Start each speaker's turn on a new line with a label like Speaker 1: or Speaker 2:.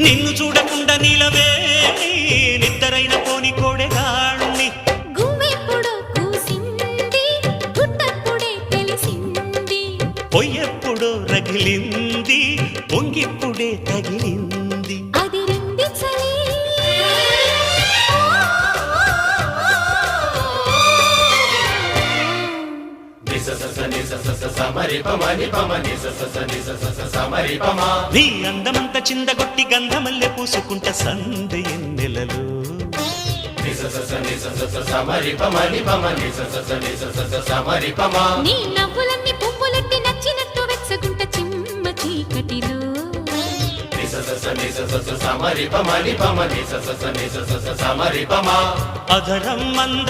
Speaker 1: నిన్ను చూడకుండా నీలవే నిద్దరైన
Speaker 2: పోని కోడెగాణ్ణి. గుమ్మెప్పుడు కూసింది తెలిసింది. రగిలింది పొంగిప్పుడే తగిలింది.
Speaker 1: నీ అందమంత చిందగొట్టి గంధమల్లె పూసుకుంట సంద ఎన్నెలలు
Speaker 2: నీ నవ్వులన్నీ పువ్వులెట్టి నచ్చినట్టు వెచ్చగుంట చిమ్మ చీకటిలో
Speaker 1: అధరం మంద